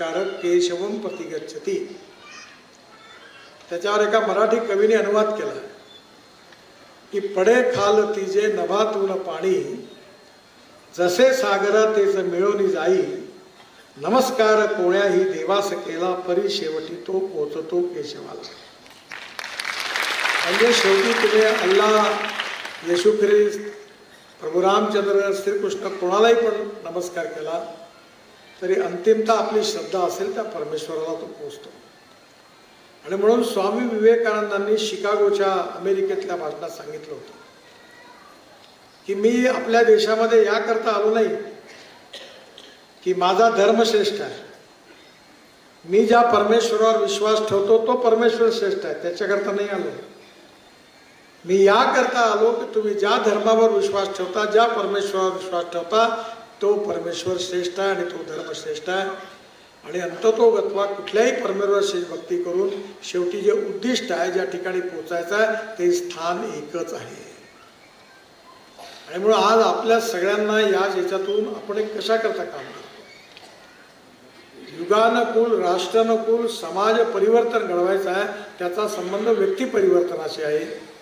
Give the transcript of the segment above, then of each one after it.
कारक केशवम प्रतिगच्छती. त्याच्यावर एका मराठी कवीने अनुवाद केला. की पडे खाल तिजे नभातून पाणी जसे सागरा तेच मिळवणी जाई नमस्कार कोण्याही देवास केला परी शेवटी तो पोचतो केशवाला. म्हणजे शेवटी तुम्ही अल्लाह येशू ख्रिस्त प्रभू रामचंद्र श्रीकृष्ण कोणालाही पण नमस्कार केला तरी अंतिमता आपली श्रद्धा असेल त्या परमेश्वराला तो पोचतो आणि म्हणून स्वामी विवेकानंदांनी शिकागोच्या अमेरिकेतल्या भाषणात सांगितलं होतं की मी आपल्या देशामध्ये याकरता आलो नाही की माझा धर्म श्रेष्ठ आहे. मी ज्या परमेश्वरावर विश्वास ठेवतो तो परमेश्वर श्रेष्ठ आहे त्याच्याकरता नाही आलो. मी याकरता आलो की तुम्ही ज्या धर्मावर विश्वास ठेवता ज्या परमेश्वरावर विश्वास ठेवता तो परमेश्वर श्रेष्ठ आहे आणि तो धर्म श्रेष्ठ आहे. आणि अंततोगत्वा कुठल्याही परमेश्वर भक्ती करून शेवटी जे उद्दिष्ट आहे ज्या ठिकाणी पोचायचं आहे ते स्थान एकच आहे. आणि म्हणून आज आपल्या सगळ्यांना या याच्यातून आपण एक कशा करता काम करतो? युगानुकूल राष्ट्रानुकूल समाज परिवर्तन घडवायचं आहे त्याचा संबंध व्यक्ती परिवर्तनाशी आहे.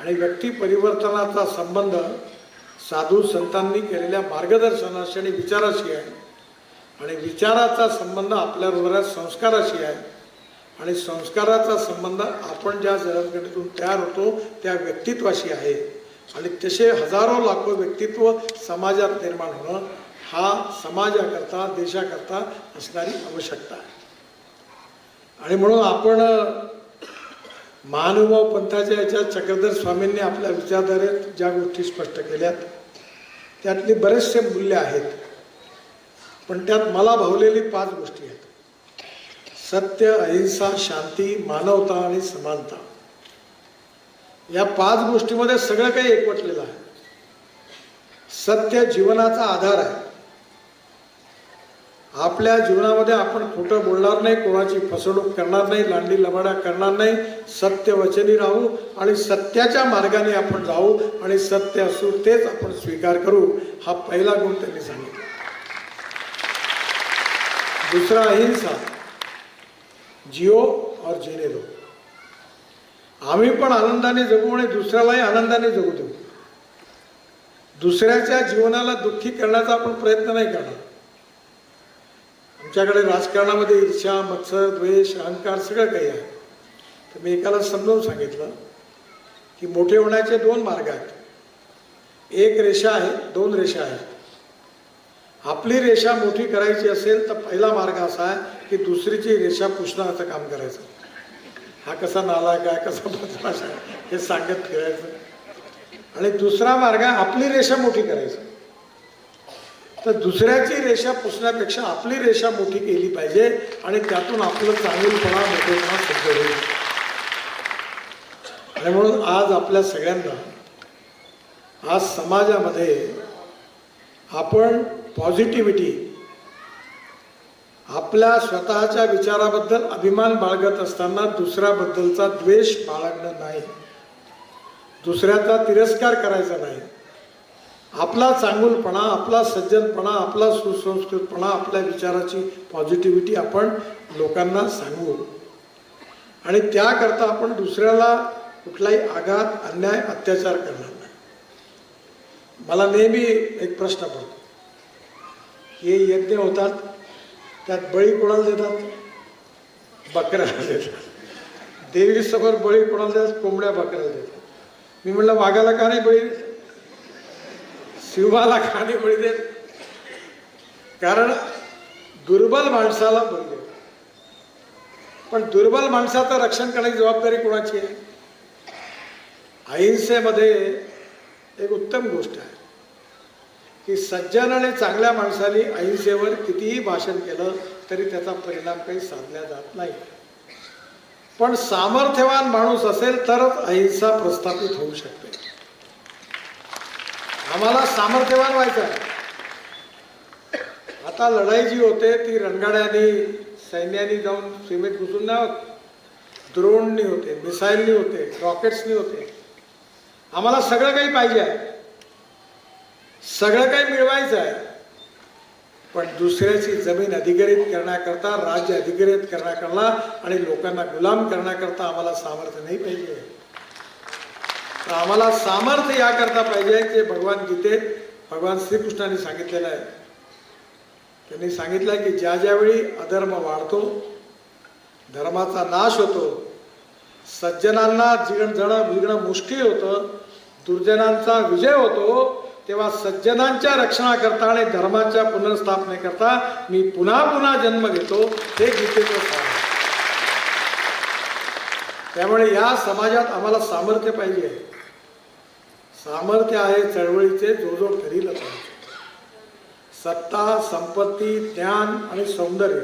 आणि व्यक्ती परिवर्तनाचा संबंध साधू संतांनी केलेल्या मार्गदर्शनाशी आणि विचाराशी आहे. आणि विचाराचा संबंध आपल्या हृदयात संस्काराशी आहे. आणि संस्काराचा संबंध आपण ज्या जडणघडीतून तयार होतो त्या व्यक्तित्वाशी आहे. आणि तसे हजारो लाखो व्यक्तित्व समाजात निर्माण होणं हा समाजाकरता देशाकरता असणारी आवश्यकता. आहे आणि म्हणून आपण महानुभाव पंथाच्या याच्या चक्रधर स्वामींनी आपल्या विचारधारेत ज्या गोष्टी स्पष्ट केल्यात त्यातली बरेचसे मूल्य आहेत. पण त्यात मला भावलेली पाच गोष्टी आहेत. सत्य अहिंसा शांती मानवता आणि समानता. या पाच गोष्टीमध्ये सगळं काही एकवटलेलं आहे. सत्य जीवनाचा आधार आहे. आपल्या जीवनामध्ये आपण खोटं बोलणार नाही कोणाची फसवणूक करणार नाही लांडी लबाड्या करणार नाही. सत्य वचनी राहू आणि सत्याच्या मार्गाने आपण जाऊ आणि सत्य असू तेच आपण स्वीकार करू हा पहिला गुण त्यांनी सांगितला. दुसरा अहिंसा. जिओ और जेने दो. आम्ही पण आनंदाने जगू आणि दुसऱ्यालाही आनंदाने जगू देऊ. दुसऱ्याच्या जीवनाला दुःखी करण्याचा आपण प्रयत्न नाही करणार. आमच्याकडे राजकारणामध्ये ईर्ष्या मत्सर द्वेष अहंकार सगळं काही आहे. तर मी एकाला समजावून सांगितलं की मोठे होण्याचे दोन मार्ग आहेत. एक रेषा आहे दोन रेषा आहेत. आपली रेषा मोठी करायची असेल तर पहिला मार्ग असा आहे की दुसरीची रेषा पुसण्याचं काम करायचं. हा कसा नालायक आहे कसा बदमाश आहे हे सांगत फिरायचं. आणि दुसरा मार्ग आहे आपली रेषा मोठी करायची. तर दुसऱ्याची रेषा पुसण्यापेक्षा आपली रेषा मोठी केली पाहिजे आणि त्यातून आपलं चांगलपणा मोठेपणा सिद्ध होईल. आणि म्हणून आज आपल्या सगळ्यांना आज समाजामध्ये आपण पॉझिटिव्हिटी आपल्या स्वतःच्या विचाराबद्दल अभिमान बाळगत असताना दुसऱ्याबद्दलचा द्वेष बाळगणं नाही. दुसऱ्याचा तिरस्कार करायचा नाही. आपला चांगुलपणा आपला सज्जनपणा आपला सुसंस्कृतपणा आपल्या विचाराची पॉझिटिव्हिटी आपण लोकांना सांगू. आणि त्याकरता आपण दुसऱ्याला कुठलाही आघात अन्याय अत्याचार करणार नाही. मला नेहमी एक प्रश्न पडतो. हे यज्ञ होतात त्यात बळी कोणाला देतात? बकऱ्याला देतात. देवीसमोर बळी कोणाला देतात? कोंबड्या बकऱ्याला देतात. मी म्हटलं वाघाला का नाही बळी? शिवाला खाणे मिळते देत. कारण दुर्बल माणसाला बोलले पण दुर्बल माणसाचं रक्षण करण्याची जबाबदारी कोणाची आहे? अहिंसेमध्ये एक उत्तम गोष्ट आहे. की सज्जन आणि चांगल्या माणसाने अहिंसेवर कितीही भाषण केलं तरी त्याचा परिणाम काही साधला जात नाही. पण सामर्थ्यवान माणूस असेल तरच अहिंसा प्रस्थापित होऊ शकते. आम्हाला सामर्थ्यवान व्हायचं आहे आता लढाई जी होते ती रणगाड्यानी सैन्यानी जाऊन सीमेत घुसून नाही होत द्रोणनी होते मिसाईलनी होते रॉकेट्सनी होते. आम्हाला सगळं काही पाहिजे आहे. सगळं काही मिळवायचं आहे. पण दुसऱ्याची जमीन अधिग्रहित करण्याकरता राज्य अधिग्रहित करण्याकरता आणि लोकांना गुलाम करण्याकरता आम्हाला सामर्थ्य नाही पाहिजे. तर आम्हाला सामर्थ्य याकरता पाहिजे की भगवान गीतेत भगवान श्रीकृष्णाने सांगितलेलं आहे त्यांनी सांगितलं की ज्या ज्यावेळी अधर्म वाढतो धर्माचा नाश होतो सज्जनांना जीवन जणं विघणं मुश्किल होतं दुर्जनांचा विजय होतो तेव्हा सज्जनांच्या रक्षणाकरता आणि धर्माच्या पुनर्स्थापनेकरता मी पुन्हा पुन्हा जन्म घेतो हे गीतेचं सार आहे. त्यामुळे या समाजात आम्हाला सामर्थ्य पाहिजे सामर्थ्य आहे चळवळीचे जो जो ठरील सत्ता संपत्ती ज्ञान आणि सौंदर्य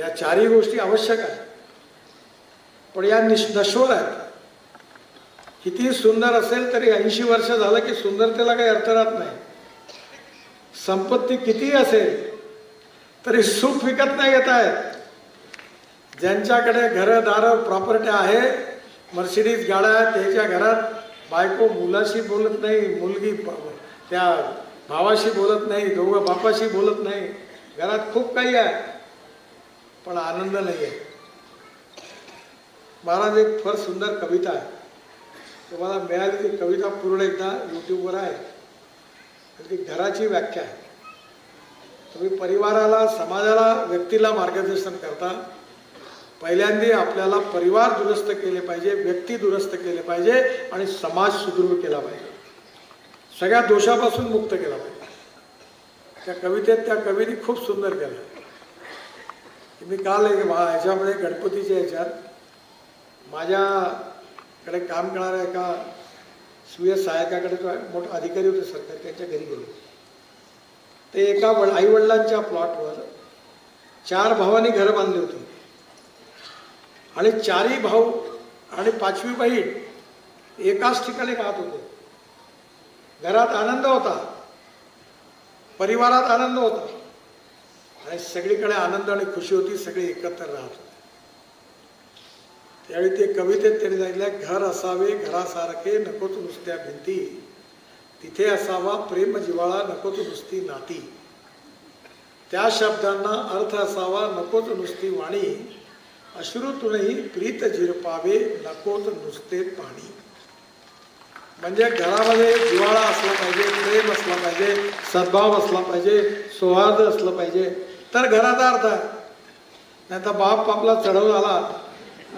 या चारही गोष्टी आवश्यक आहेत. पण या निश नश्वर आहेत. किती सुंदर असेल तरी ऐंशी वर्ष झालं की सुंदरतेला काही अर्थ राहत नाही. संपत्ती किती असेल तरी सुख विकत नाही येत आहेत. ज्यांच्याकडे घरं दारं प्रॉपर्टी आहे मर्सिडीज गाड्या त्याच्या घरात बायको मुलाशी बोलत नाही मुलगी त्या भावाशी बोलत नाही दोघं बापाशी बोलत नाही. घरात खूप काही आहे पण आनंद नाही आहे. महाराज एक फार सुंदर कविता आहे. तुम्हाला मिळाली ती कविता पूर्ण एकदा यूट्यूबवर आहे. ती घराची व्याख्या आहे. तुम्ही परिवाराला समाजाला व्यक्तीला मार्गदर्शन करता. पहिल्यांदा आपल्याला परिवार दुरुस्त केले पाहिजे व्यक्ती दुरुस्त केले पाहिजे आणि समाज सुदृढ केला पाहिजे. सगळ्या दोषापासून मुक्त केला पाहिजे. त्या कवितेत त्या कवीने खूप सुंदर केलं. मी काल ह्याच्यामध्ये गणपतीच्या ह्याच्यात माझ्याकडे काम करणाऱ्या एका सुय सहायकाकडे मोठा अधिकारी होते सरकार त्यांच्या घरी गेलो. ते एका वड आईवडिलांच्या प्लॉटवर चार भावांनी घरं बांधली होती. आणि चारही भाऊ आणि पाचवी बहीण एकाच ठिकाणी राहत होते. घरात आनंद होता. परिवारात आनंद होता. आणि सगळीकडे आनंद आणि खुशी होती सगळे एकत्र राहत होते. त्यावेळी ते कवितेत त्यांनी सांगितलं घर असावे घरासारखे नकोच नुसत्या भिंती. तिथे असावा प्रेम जिवाळा नकोच नुसती नाती. त्या शब्दांना अर्थ असावा नकोच नुसती वाणी. अश्रूतूनही प्रीत झिरपावे नकोत नुसते पाणी. म्हणजे घरामध्ये जिवाळा असला पाहिजे प्रेम असला पाहिजे सद्भाव असला पाहिजे सौहार्द असलं पाहिजे तर घराचा अर्थ आहे. नाही तर बाप आपला चढवून आला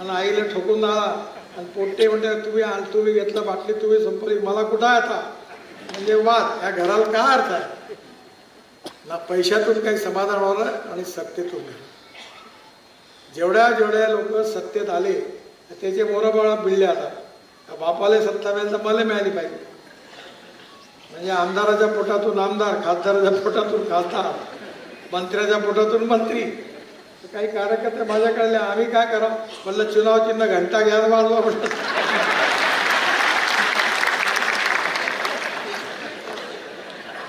आणि आईला ठोकून आला आणि पोट्टे म्हणजे तुम्ही आण तुम्ही घेतलं बाटली तुम्ही संपली मला कुठं आता? म्हणजे वाद या घराला काय अर्थ आहे? ना पैशातून काही समाधान होणार आणि सत्तेतून नाही. जेवढ्या जेवढ्या लोक सत्तेत आले त्याचे मोरबाळा बिळले आता बापाला सत्ता मिळेल तर मला मिळाली पाहिजे. म्हणजे आमदाराच्या पोटातून आमदार खासदाराच्या पोटातून खासदार मंत्र्याच्या पोटातून मंत्री. तर काही कार्यकर्ते माझ्याकडले आम्ही काय करावं? म्हणलं चुनाव चिन्ह घंटा घ्या वाढवा म्हटलं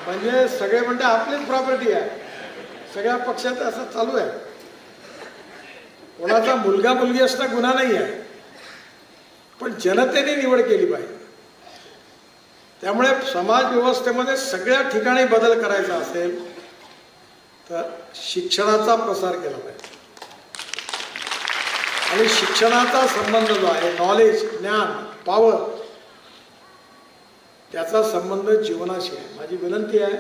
म्हणजे सगळे म्हणते आपलीच प्रॉपर्टी आहे. सगळ्या पक्षात असं चालू आहे. कोणाचा मुलगा मुलगी असणं गुन्हा नाही आहे पण जनतेने निवड केली पाहिजे. त्यामुळे समाज व्यवस्थेमध्ये सगळ्या ठिकाणी बदल करायचा असेल तर शिक्षणाचा प्रसार केला पाहिजे. आणि शिक्षणाचा संबंध जो आहे नॉलेज ज्ञान पॉवर त्याचा संबंध जीवनाशी आहे. माझी विनंती आहे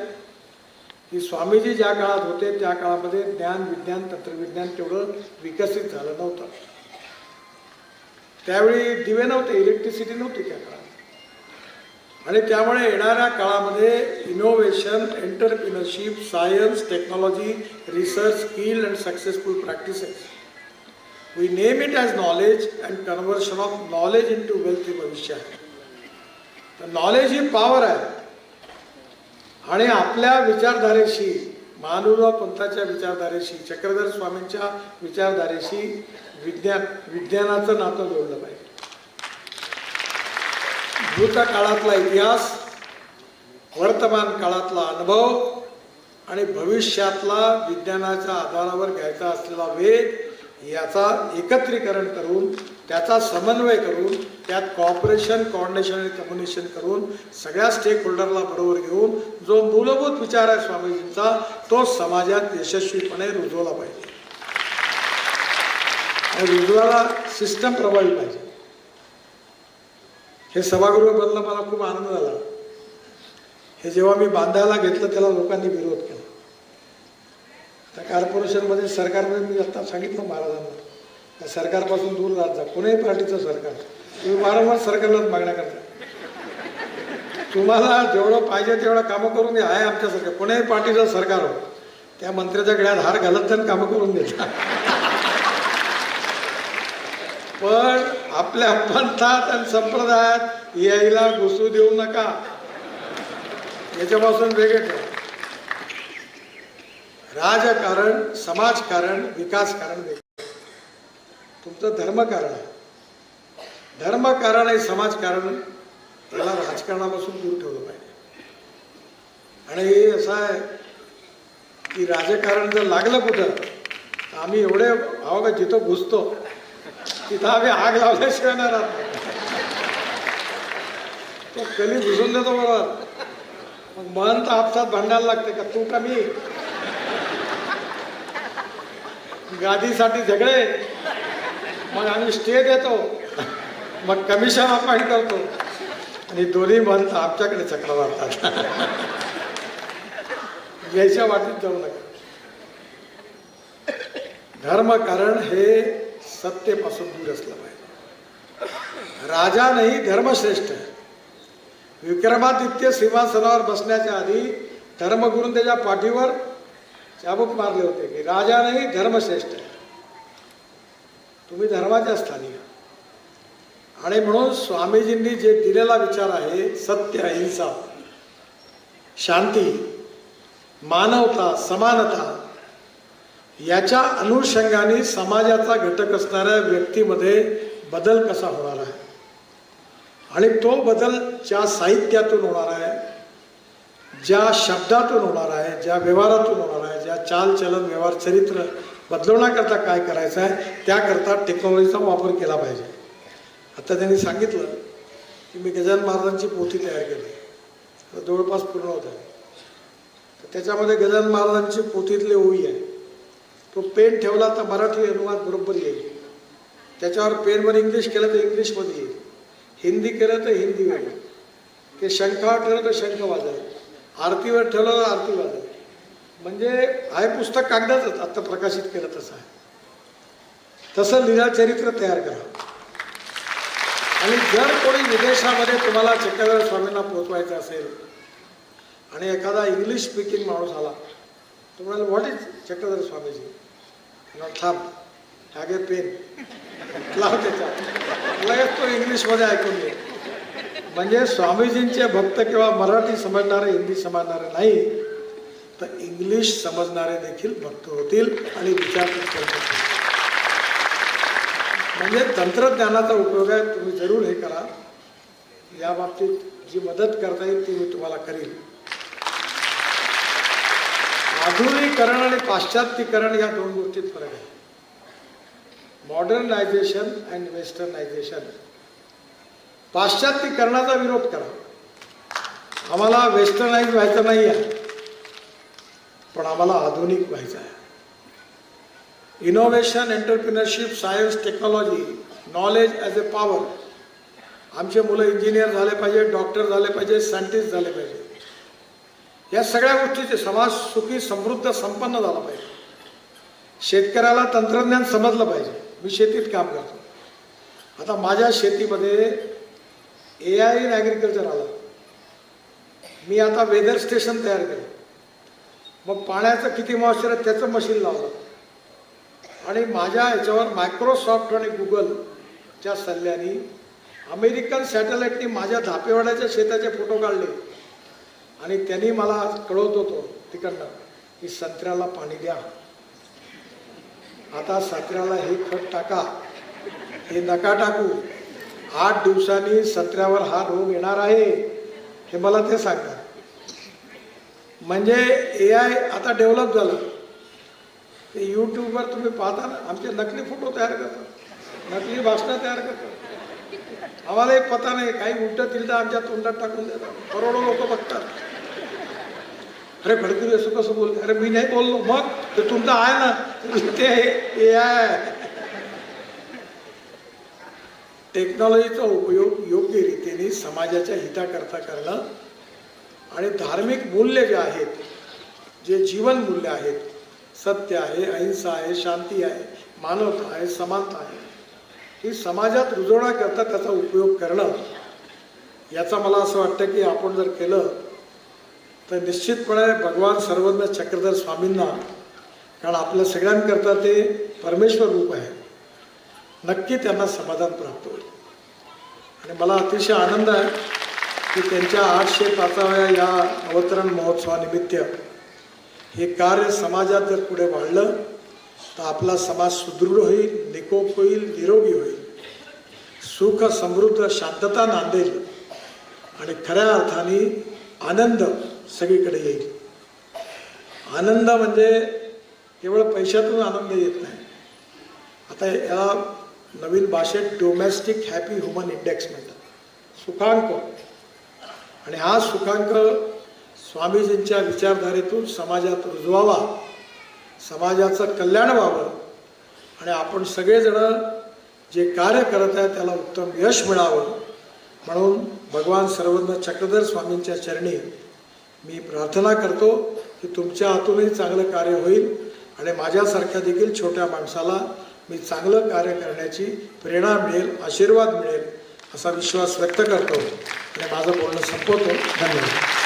की स्वामीजी ज्या काळात होते त्या काळामध्ये ज्ञान विज्ञान तंत्रविज्ञान तेवढं विकसित झालं नव्हतं. त्यावेळी दिवे नव्हते इलेक्ट्रिसिटी नव्हती त्या काळात. आणि त्यामुळे येणाऱ्या काळामध्ये innovation entrepreneurship science technology research skill and successful practices we name it as knowledge and conversion of knowledge into wealth हे भविष्य आहे तर नॉलेज ही पॉवर आहे आणि आपल्या विचारधारेशी महानुभाव पंथाच्या विचारधारेशी चक्रधर स्वामींच्या विचारधारेशी विज्ञान विज्ञानाचं नातं जोडलं पाहिजे. भूतकाळातला इतिहास वर्तमान काळातला अनुभव आणि भविष्यातला विज्ञानाच्या आधारावर घ्यायचा असलेला वेध याचा एकत्रीकरण करून त्याचा समन्वय करून त्यात कॉपरेशन कॉर्डिनेशन आणि कम्युनिकेशन करून सगळ्या स्टेक होल्डरला बरोबर घेऊन जो मूलभूत विचार आहे स्वामीजींचा तो समाजात यशस्वीपणे रुजवला पाहिजे. आणि रुजवायला सिस्टम प्रभावी पाहिजे. हे सभागृह मला खूप आनंद झाला. हे जेव्हा मी बांधायला घेतलं त्याला लोकांनी विरोध केला. त्या कॉर्पोरेशनमध्ये सरकारमध्ये मी आता सांगितलं महाराजांना. त्या सरकारपासून दूर राहत जा. कोणीही पार्टीचं सरकार. तुम्ही वारंवार सरकारलाच मागण्या करता. तुम्हाला जेवढं पाहिजे तेवढं कामं करून द्या. आहे आमच्यासारखं कोणीही पार्टीचं सरकार हो त्या मंत्र्याच्या गळ्यात हार घालत जाऊन कामं करून देता पण आपल्या पंथात आणि संप्रदायात यायला घुसू देऊ नका. याच्यापासून वेगळे ठेवा राजकारण समाजकारण विकासकारण वेगळं. तुमचं धर्मकारण आहे. धर्मकारण आहे समाजकारण याला राजकारणापासून दूर ठेवलं पाहिजे. आणि हे असं आहे की राजकारण जर लागलं कुठं तर आम्ही एवढे भाव का जिथं घुसतो तिथं आम्ही आग लावल्याशिवाय नाही राहत. तो कली घुसून देतो बरोबर मग मन तर आपसात भांडायला लागते का तू का मी? गादीसाठी झगडे. मग आम्ही स्टे देतो. मग कमिशन अपॉइंट करतो. आणि दोन्ही मन आमच्याकडे चक्र मारतात. यायच्या वाटेत जाऊ नका. धर्मकारण हे सत्तेपासून दूर असलं पाहिजे. राजा नाही धर्मश्रेष्ठ विक्रमादित्य सिंहासनावर बसण्याच्या आधी धर्मगुरून त्याच्या पाठीवर चाबूक मारले होते की राजा नाही धर्मश्रेष्ठ तुम्ही धर्माच्या स्थानी आणि म्हणून स्वामीजींनी जे दिलेला विचार आहे सत्य अहिंसा शांती मानवता समानता याच्या अनुषंगाने समाजाचा घटक असणाऱ्या व्यक्तीमध्ये बदल कसा होणार आहे? आणि तो बदल ज्या साहित्यातून होणार आहे ज्या शब्दातून होणार आहे ज्या व्यवहारातून होणार आहे ज्या चालचलन व्यवहार चरित्र बदलवण्याकरता काय करायचं आहे त्याकरता टेक्नॉलॉजीचा वापर केला पाहिजे. आता त्यांनी सांगितलं की मी गजानन महाराजांची पोथी तयार केली. जवळपास पूर्ण होत आहे. तर त्याच्यामध्ये गजानन महाराजांची पोथीतले ओळी आहे. तो पेन ठेवला तर मराठी अनुवाद बरोबर येईल. त्याच्यावर पेनवर इंग्लिश केलं तर इंग्लिशमध्ये येईल. हिंदी केलं तर हिंदी येईल ते शंखावर ठेवलं तर शंख वाजेल आरतीवर ठेवलं तर आरती वाजेल म्हणजे आहे पुस्तक कागदाचंच आत्ता प्रकाशित केलं तसं आहे. तसं लीला चरित्र तयार करा. आणि जर कोणी विदेशामध्ये तुम्हाला चक्रधर स्वामींना पोहोचवायचं असेल आणि एखादा इंग्लिश स्पीकिंग माणूस आला तो म्हणाल what is Chakradhar Swamiji? Not थांब. ह्यागे पेन. लाव त्याच्यात लगेच तो इंग्लिशमध्ये ऐकून घे. म्हणजे स्वामीजींचे भक्त किंवा मराठी समजणारे हिंदी समजणारे नाही. तर इंग्लिश समजणारे देखील भक्त होतील आणि विचार म्हणजे तंत्रज्ञानाचा उपयोग आहे तुम्ही जरूर हे करा. या बाबतीत जी मदत करता येईल ती मी तुम्हाला करील आधुनिकरण आणि पाश्चात्यकरण या दोन गोष्टीत फरक आहे. मॉडर्नायझेशन अँड वेस्टर्नायझेशन पाश्चात्यकरणाचा विरोध करा. आम्हाला वेस्टर्नाइज व्हायचं नाही आहे पण आम्हाला आधुनिक व्हायचं आहे. Innovation entrepreneurship science technology knowledge as a power आमचे मुलं इंजिनियर झाले पाहिजे डॉक्टर झाले पाहिजे सायंटिस्ट झाले पाहिजे. या सगळ्या गोष्टीचे समाज सुखी समृद्ध संपन्न झाला पाहिजे. शेतकऱ्याला तंत्रज्ञान समजलं पाहिजे. मी शेतीत काम करतो. आता माझ्या शेतीमध्ये ए आय इन ॲग्रिकल्चर आलं. मी आता वेदर स्टेशन तयार केलं. मग पाण्याचं किती मॉइश्चर आहे त्याचं मशीन लावलं. आणि माझ्या याच्यावर मायक्रोसॉफ्ट आणि गुगलच्या सल्ल्याने अमेरिकन सॅटेलाईटनी माझ्या धापेवाड्याच्या शेताचे फोटो काढले. आणि त्यांनी मला कळवत होतो तिकडनं की संत्र्याला पाणी द्या. आता संत्र्याला हे खत टाका. हे नका टाकू. आठ दिवसांनी संत्र्यावर हा रोग येणार आहे. हे मला ते सांगा. म्हणजे ए आय आता डेव्हलप झालं. ते यूट्यूबवर तुम्ही पाहता ना आमचे नकली फोटो तयार करतात. नकली भाषणं तयार करतात. आम्हाला एक पता नाही काही उलटं तिलटं आमच्या तोंडात टाकून देतात. करोडो लोक बघतात. अरे भडकरी असं कसं बोलते अरे मी नाही बोललो. मग? ते तुमचं आहे ना? ते हे आय टेक्नॉलॉजीचा उपयोग योग्य रीतीने समाजाच्या हिताकरता करणं आणि धार्मिक मूल्य जे आहेत जे जीवन मूल्य आहेत सत्य आहे अहिंसा आहे शांती आहे मानवता आहे समानता आहे ही समाजात रुजवण्याकरता त्याचा उपयोग करणं याचा मला असं वाटतं की आपण जर केलं तर निश्चितपणे भगवान सर्वज्ञ चक्रधर स्वामींना कारण आपल्या सगळ्यांकरता ते परमेश्वर रूप आहे नक्की त्यांना समाधान प्राप्त होईल. आणि मला अतिशय आनंद आहे की त्यांच्या आठशे पाचाव्या या अवतरण महोत्सवानिमित्त हे कार्य समाजात जर पुढे वाढलं तर आपला समाज सुदृढ होईल निकोप होईल निरोगी होईल. सुख समृद्ध शांतता नांदेल. आणि खऱ्या अर्थाने आनंद सगळीकडे येईल. आनंद म्हणजे केवळ पैशातून आनंद येत नाही. आता याला नवीन भाषेत डोमेस्टिक हॅपी ह्युमन इंडेक्स म्हणतात. सुखांक आणि हा सुखांक स्वामीजींच्या विचारधारेतून समाजात रुजवावा समाजाचं कल्याण व्हावं आणि आपण सगळेजण जे कार्य करत आहे त्याला उत्तम यश मिळावं म्हणून भगवान सर्वज्ञ चक्रधर स्वामींच्या चरणी मी प्रार्थना करतो की तुमच्या हातूनही चांगलं कार्य होईल आणि माझ्यासारख्या देखील छोट्या माणसाला मी चांगलं कार्य करण्याची प्रेरणा मिळेल आशीर्वाद मिळेल असा विश्वास व्यक्त करतो. माझं बोलणं संपवतो. धन्यवाद.